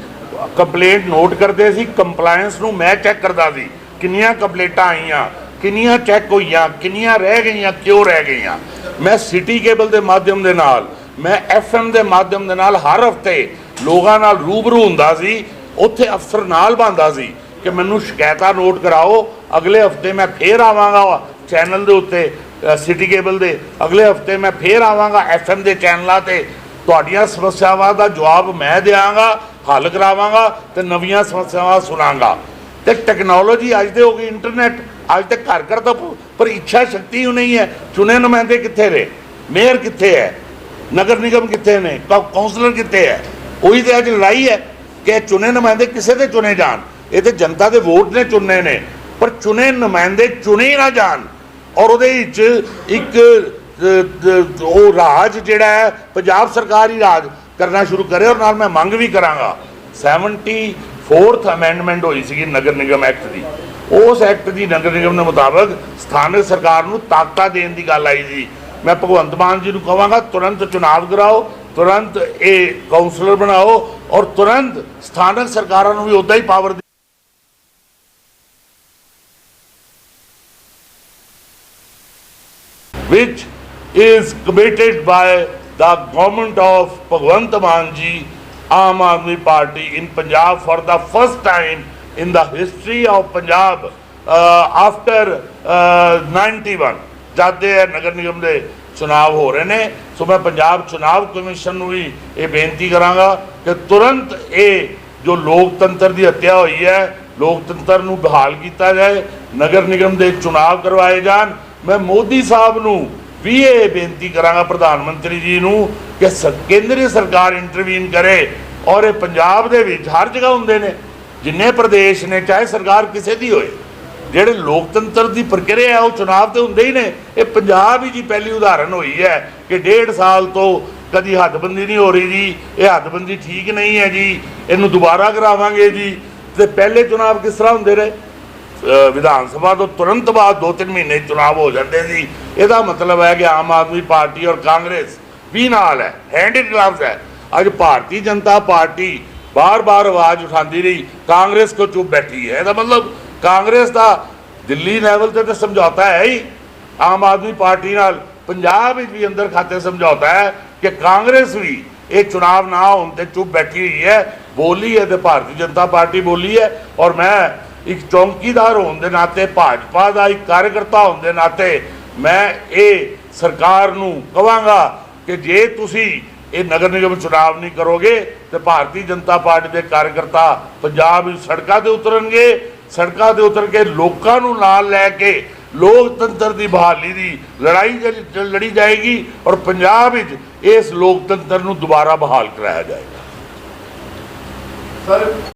ਕੰਪਲੇਂਟ ਨੋਟ ਕਰਦੇ ਸੀ ਕੰਪਲਾਈਂਸ ਨੂੰ ਮੈਂ ਚੈੱਕ ਕਰਦਾ ਸੀ, ਕਿੰਨੀਆਂ ਕੰਪਲੇਂਟਾਂ ਆਈਆਂ, ਕਿੰਨੀਆਂ ਚੈੱਕ ਹੋਈਆਂ, ਕਿੰਨੀਆਂ ਰਹਿ ਗਈਆਂ, ਕਿਉਂ ਰਹਿ ਗਈਆਂ। ਮੈਂ ਸਿਟੀ ਕੇਬਲ ਦੇ ਮਾਧਿਅਮ ਦੇ ਨਾਲ, ਮੈਂ ਐਫਐਮ ਦੇ ਮਾਧਿਅਮ ਦੇ ਨਾਲ ਹਰ ਹਫ਼ਤੇ ਲੋਕਾਂ ਨਾਲ ਰੂਬਰੂ ਹੁੰਦਾ ਸੀ, ਉੱਥੇ ਅਫਸਰ ਨਾਲ ਬੰਦਾ ਸੀ। ਕਿ ਮੈਨੂੰ ਸ਼ਿਕਾਇਤਾਂ ਨੋਟ ਕਰਾਓ, ਅਗਲੇ ਹਫ਼ਤੇ ਮੈਂ ਫੇਰ ਆਵਾਂਗਾ ਚੈਨਲ ਦੇ ਉੱਤੇ ਸਿਟੀ ਕੇਬਲ ਦੇ। ਅਗਲੇ ਹਫ਼ਤੇ ਮੈਂ ਫੇਰ ਆਵਾਂਗਾ ਐਫਐਮ ਦੇ ਚੈਨਲਾਂ ਤੇ। ਤੁਹਾਡੀਆਂ ਸਮੱਸਿਆਵਾਂ ਦਾ ਜਵਾਬ ਮੈਂ ਦਿਆਂਗਾ, ਹੱਲ ਕਰਾਵਾਂਗਾ ਤੇ ਨਵੀਆਂ ਸਮੱਸਿਆਵਾਂ ਸੁਣਾਂਗਾ। ਤੇ ਟੈਕਨੋਲੋਜੀ ਅੱਜ ਦੇ ਹੋ ਗਈ ਇੰਟਰਨੈਟ ਅੱਜ ਤੇ ਘਰ ਘਰ ਤਾਂ ਪਰ ਇੱਛਾ ਸ਼ਕਤੀ ਹੀ ਨਹੀਂ ਹੈ। ਚੁਣੇ ਨੁਮਾਇੰਦੇ ਕਿੱਥੇ ਨੇ? ਮੇਅਰ ਕਿੱਥੇ ਹੈ? ਨਗਰ ਨਿਗਮ ਕਿੱਥੇ ਨੇ? ਕੌ- ਕੌਂਸਲਰ ਕਿੱਥੇ ਹੈ? ਉਹੀ ਤੇ ਅੱਜ ਲੜਾਈ ਹੈ ਕਿ ਚੁਣੇ ਨੁਮਾਇੰਦੇ ਕਿਸੇ ਦੇ ਚੁਣੇ ਜਾਣ। ਇਹ ਤੇ ਜਨਤਾ ਦੇ ਵੋਟ ਨੇ ਚੁਣਨੇ ਨੇ, ਪਰ ਚੁਣੇ ਨੁਮਾਇੰਦੇ ਚੁਣੇ ਨਾ ਜਾਣ। ਔਰ ਉਹਦੇ ਵਿੱਚ ਇੱਕ ਉਹ ਰਾਜ ਜਿਹੜਾ ਹੈ, ਪੰਜਾਬ ਸਰਕਾਰ ਹੀ ਰਾਜ ਕਰਨਾ ਸ਼ੁਰੂ ਕਰੇ ਔਰ ਨਾਲ ਮੈਂ ਮੰਗ ਵੀ ਕਰਾਂਗਾ। 74th ਅਮੈਂਡਮੈਂਟ ਹੋਈ ਸੀਗੀ ਨਗਰ ਨਿਗਮ ਐਕਟ ਦੀ। ਉਸ ਐਕਟ ਦੀ ਨਗਰ ਨਿਗਮ ਦੇ ਮੁਤਾਬਕ ਸਥਾਨਕ ਸਰਕਾਰ ਨੂੰ ਤਾਕਤਾਂ ਦੇਣ ਦੀ ਗੱਲ ਆਈ ਸੀ। ਮੈਂ ਭਗਵੰਤ ਮਾਨ ਜੀ ਨੂੰ ਕਹਾਂਗਾ, ਤੁਰੰਤ ਚੁਣਾਵ ਕਰਾਓ, ਤੁਰੰਤ ਇਹ ਕਾਉਂਸਲਰ ਬਣਾਓ ਔਰ ਤੁਰੰਤ ਸਥਾਨਕ ਸਰਕਾਰਾਂ ਨੂੰ ਵੀ ਉਦਾਂ ਹੀ power which is committed by the government of Bhagwant Manji, Aam Aadmi Party in Punjab for the first time in the history of Punjab uh, after uh, 91 ਜਦ ਦੇ ਨਗਰ ਨਿਗਮ ਦੇ ਚੁਣਾਵ ਹੋ ਰਹੇ ਨੇ ਸੋ ਮੈਂ ਪੰਜਾਬ ਚੁਣਾਵ ਕਮਿਸ਼ਨ ਨੂੰ ਵੀ ਇਹ ਬੇਨਤੀ ਕਰਾਂਗਾ ਕਿ ਤੁਰੰਤ ਇਹ ਜੋ ਲੋਕਤੰਤਰ ਦੀ ਹੱਤਿਆ ਹੋਈ ਹੈ ਲੋਕਤੰਤਰ ਨੂੰ ਬਹਾਲ ਕੀਤਾ ਜਾਏ ਨਗਰ ਨਿਗਮ ਦੇ ਚੁਣਾਵ ਕਰਵਾਏ ਜਾਣ ਮੈਂ ਮੋਦੀ ਸਾਹਿਬ ਨੂੰ ਵੀ ਇਹ ਬੇਨਤੀ ਕਰਾਂਗਾ ਪ੍ਰਧਾਨ ਮੰਤਰੀ ਜੀ ਨੂੰ ਕਿ ਸ- ਕੇਂਦਰੀ ਸਰਕਾਰ ਇੰਟਰਵੀਨ ਕਰੇ ਔਰ ਇਹ ਪੰਜਾਬ ਦੇ ਵਿੱਚ ਹਰ ਜਗ੍ਹਾ ਹੁੰਦੇ ਨੇ, ਜਿੰਨੇ ਪ੍ਰਦੇਸ਼ ਨੇ, ਚਾਹੇ ਸਰਕਾਰ ਕਿਸੇ ਦੀ ਹੋਏ, ਜਿਹੜੇ ਲੋਕਤੰਤਰ ਦੀ ਪ੍ਰਕਿਰਿਆ ਉਹ ਚੁਣਾਵ ਤੇ ਹੁੰਦੇ ਹੀ ਨੇ, ਇਹ ਪੰਜਾਬ ਹੀ ਜੀ ਪਹਿਲੀ ਉਦਾਹਰਨ ਹੋਈ ਹੈ ਕਿ ਡੇਢ ਸਾਲ ਤੋਂ ਕਦੀ ਹੱਦਬੰਦੀ ਨਹੀਂ ਹੋ ਰਹੀ ਜੀ, ਇਹ ਹੱਦਬੰਦੀ ਠੀਕ ਨਹੀਂ ਹੈ ਜੀ, ਇਹਨੂੰ ਦੁਬਾਰਾ ਕਰਾਵਾਂਗੇ ਜੀ, ਤੇ ਪਹਿਲੇ ਚੁਣਾਵ ਕਿਸ ਤਰ੍ਹਾਂ ਹੁੰਦੇ ਰਹੇ? ਵਿਧਾਨ ਸਭਾ ਤੋਂ ਤੁਰੰਤ ਬਾਅਦ 2-3 ਮਹੀਨੇ ਚੁਣਾਵ ਹੋ ਜਾਂਦੇ ਸੀ। ਇਹਦਾ ਮਤਲਬ ਹੈ ਕਿ ਆਮ ਆਦਮੀ ਪਾਰਟੀ ਔਰ ਕਾਂਗਰਸ ਵੀ ਨਾਲ ਹੈ ਹੈਂਡ ਇਨ ਗਲਵਸ ਹੈ। ਅੱਜ ਭਾਰਤੀ ਜਨਤਾ ਪਾਰਟੀ ਬਾਰ-ਬਾਰ ਆਵਾਜ਼ ਉਠਾਉਂਦੀ ਰਹੀ, ਕਾਂਗਰਸ ਕੋ ਚੁੱਪ ਬੈਠੀ ਹੈ। ਇਹਦਾ ਮਤਲਬ ਕਾਂਗਰਸ ਦਾ ਦਿੱਲੀ ਲੈਵਲ ਤੇ ਤਾਂ ਸਮਝੌਤਾ ਹੈ ਹੀ। ਆਮ ਆਦਮੀ ਪਾਰਟੀ ਨਾਲ ਪੰਜਾਬ ਵਿੱਚ ਵੀ ਅੰਦਰ ਖਾਤੇ ਸਮਝੌਤਾ ਹੈ ਕਿ ਕਾਂਗਰਸ ਵੀ ਇਹ ਚੁਣਾਵ ਨਾ ਹੋਣ ਤੇ ਚੁੱਪ ਬੈਠੀ ਹੋਈ ਹੈ। ਬੋਲੀ ਹੈ ਤੇ ਭਾਰਤੀ ਜਨਤਾ ਪਾਰਟੀ ਬੋਲੀ ਹੈ ਔਰ ਮੈਂ ਇੱਕ ਚੌਂਕੀਦਾਰ ਹੋਣ ਦੇ ਨਾਤੇ, ਭਾਜਪਾ ਦਾ ਇੱਕ ਕਾਰਜਕਰਤਾ ਹੋਣ ਦੇ ਨਾਤੇ ਮੈਂ ਇਹ ਸਰਕਾਰ ਨੂੰ ਕਵਾਂਗਾ ਕਿ ਜੇ ਤੁਸੀਂ ਇਹ ਨਗਰ ਨਿਗਮ ਚੁਣਾਵ ਨਹੀਂ ਕਰੋਗੇ ਤੇ ਭਾਰਤੀ ਜਨਤਾ ਪਾਰਟੀ ਦੇ ਕਾਰਜਕਰਤਾ ਪੰਜਾਬ ਵਿੱਚ ਸੜਕਾਂ ਤੇ ਉਤਰਨਗੇ। ਸੜਕਾਂ ਤੇ ਉਤਰ ਕੇ ਲੋਕਾਂ ਨੂੰ ਨਾਲ ਲੈ ਕੇ ਲੋਕਤੰਤਰ ਦੀ ਬਹਾਲੀ ਦੀ ਲੜਾਈ ਲੜੀ ਜਾਏਗੀ ਔਰ ਪੰਜਾਬ ਵਿੱਚ ਇਸ ਲੋਕਤੰਤਰ ਨੂੰ ਦੁਬਾਰਾ ਬਹਾਲ ਕਰਾਇਆ ਜਾਏਗਾ। ਸਰ